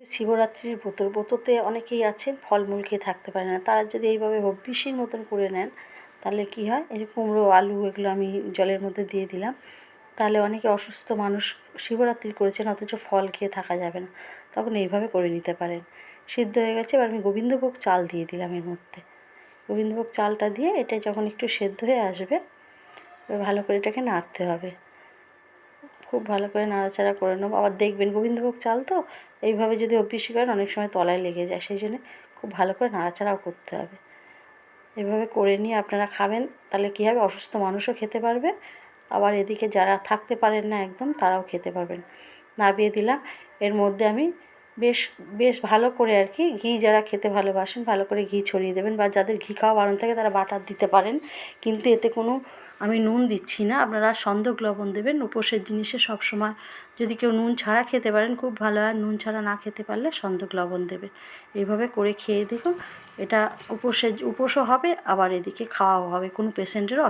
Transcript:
শিবরাত্রির ব্রত ব্রততে অনেকেই আছেন, ফলমূল খেয়ে থাকতে পারে না। তারা যদি এইভাবে হব্বিসির মতন করে নেন, তাহলে কী হয়? এই কুমড়ো আলু এগুলো আমি জলের মধ্যে দিয়ে দিলাম। তাহলে অনেকে অসুস্থ মানুষ শিবরাত্রি করেছেন, অথচ ফল খেয়ে থাকা যাবে না। তখন এইভাবে করে নিতে পারেন। সিদ্ধ হয়ে গেছে, এবার আমি গোবিন্দভোগ চাল দিয়ে দিলাম এর মধ্যে। গোবিন্দভোগ চালটা দিয়ে এটা যখন একটু সেদ্ধ হয়ে আসবে ভালো করে এটাকে নাড়তে হবে। খুব ভালো করে নাড়াচাড়া করে নেব। আবার দেখবেন গোবিন্দভোগ চাল তো, এইভাবে যদি অভ্যিসি করেন অনেক সময় তলায় লেগে যায়, সেই জন্যে খুব ভালো করে নাড়াচাড়াও করতে হবে। এভাবে করে নিয়ে আপনারা খাবেন, তাহলে কী হবে? অসুস্থ মানুষও খেতে পারবে। আবার এদিকে যারা থাকতে পারেন না একদম, তারাও খেতে পারবেন। নাবিয়ে দিলাম। এর মধ্যে আমি বেশ বেশ ভালো করে আর কি ঘি যারা খেতে ভালোবাসেন, ভালো করে ঘি ছড়িয়ে দেবেন বা যাদের ঘি খাওয়া বারণ থাকে তারা বাটার দিতে পারেন। কিন্তু এতে কোনো আমি নুন দিচ্ছি না। আপনারা সন্দক লবণ দেবেন। উপোসের জিনিসে সবসময় যদি কেউ নুন ছাড়া খেতে পারেন, খুব ভালো হয়। নুন ছাড়া না খেতে পারলে সন্দক লবণ দেবে। এইভাবে করে খেয়ে দেখুন। এটা উপোসের, উপোসও হবে, আবার এদিকে খাওয়াও হবে। কোনো পেশেন্টেরও